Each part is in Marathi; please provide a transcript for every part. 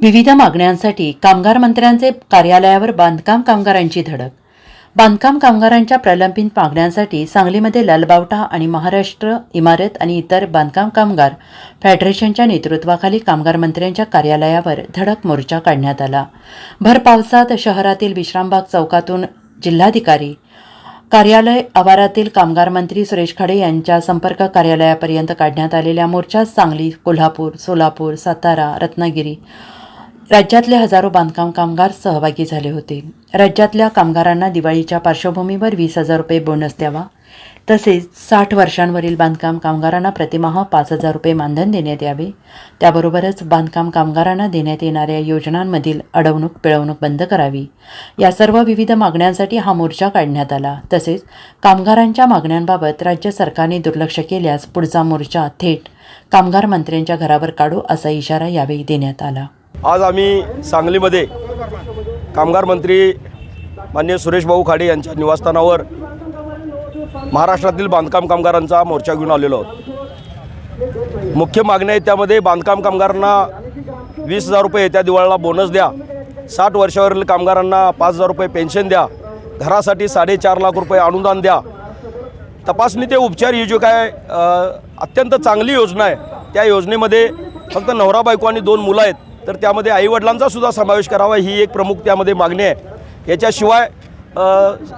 विविध मागण्यांसाठी कामगार मंत्र्यांचे कार्यालयावर बांधकाम कामगारांची धडक. बांधकाम कामगारांच्या प्रलंबित मागण्यांसाठी सांगलीमध्ये लालबावटा आणि महाराष्ट्र इमारत आणि इतर बांधकाम कामगार फेडरेशनच्या नेतृत्वाखाली कामगार मंत्र्यांच्या कार्यालयावर धडक मोर्चा काढण्यात आला. भर पावसात शहरातील विश्रामबाग चौकातून जिल्हाधिकारी कार्यालय आवारातील कामगार मंत्री सुरेश खाडे यांच्या संपर्क कार्यालयापर्यंत काढण्यात आलेल्या मोर्चात सांगली कोल्हापूर सोलापूर सातारा रत्नागिरी राज्यातले हजारो बांधकाम कामगार सहभागी झाले होते. राज्यातल्या कामगारांना दिवाळीच्या पार्श्वभूमीवर वीस हजार रुपये बोनस द्यावा. तसेच साठ वर्षांवरील बांधकाम कामगारांना प्रतिमाह पाच हजार रुपये मानधन देण्यात यावे. त्याबरोबरच बांधकाम कामगारांना देण्यात येणाऱ्या योजनांमधील अडवणूक पिळवणूक बंद करावी. या सर्व विविध मागण्यांसाठी हा मोर्चा काढण्यात आला. तसेच कामगारांच्या मागण्यांबाबत राज्य सरकारने दुर्लक्ष केल्यास पुढचा मोर्चा थेट कामगार मंत्र्यांच्या घरावर काढू असा इशारा यावेळी देण्यात आला. आज आम्ही सांगलीमध्ये कामगार मंत्री मान्य सुरेशभाऊ खाडे यांच्या निवासस्थानावर महाराष्ट्रातील बांधकाम कामगारांचा मोर्चा घेऊन आलेलो आहोत. मुख्य मागण्या आहेत त्यामध्ये बांधकाम कामगारांना वीस हजार रुपये येत्या दिवाळीला बोनस द्या. साठ वर्षावरील कामगारांना पाच हजार रुपये पेन्शन द्या. घरासाठी साडेचार लाख रुपये अनुदान द्या. तपासणी ते उपचार ही जी काय अत्यंत चांगली योजना आहे त्या योजनेमध्ये फक्त नवरा बायको आणि दोन मुलं आहेत. तर त्यामध्ये आईवडिलांचा सुद्धा समावेश करावा ही एक प्रमुख त्यामध्ये मागणी आहे. याच्याशिवाय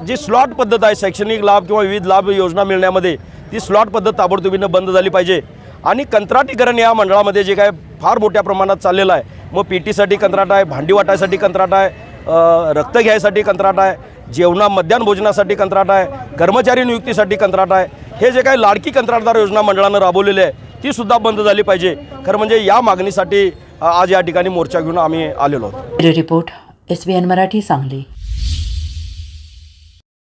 जी स्लॉट पद्धत आहे शैक्षणिक लाभ किंवा विविध लाभ योजना मिळण्यामध्ये ती स्लॉट पद्धत ताबडतोबीनं बंद झाली पाहिजे. आणि कंत्राटीकरण या मंडळामध्ये जे काय फार मोठ्या प्रमाणात चाललेलं आहे. मग पी टीसाठी कंत्राट आहे भांडी वाटायसाठी कंत्राट आहे रक्त घ्यायसाठी कंत्राट आहे जेवणा मध्याह्न भोजनासाठी कंत्राट आहे कर्मचारी नियुक्तीसाठी कंत्राट आहे. हे जे काही लाडकी कंत्राटदार योजना मंडळानं राबवलेले आहे ती सुद्धा बंद झाली पाहिजे. खरं म्हणजे या मागणीसाठी आज या ठिकाणी मोर्चा घेऊन आम्ही आलेलो आहोत. Report S B N Marathi Sangli.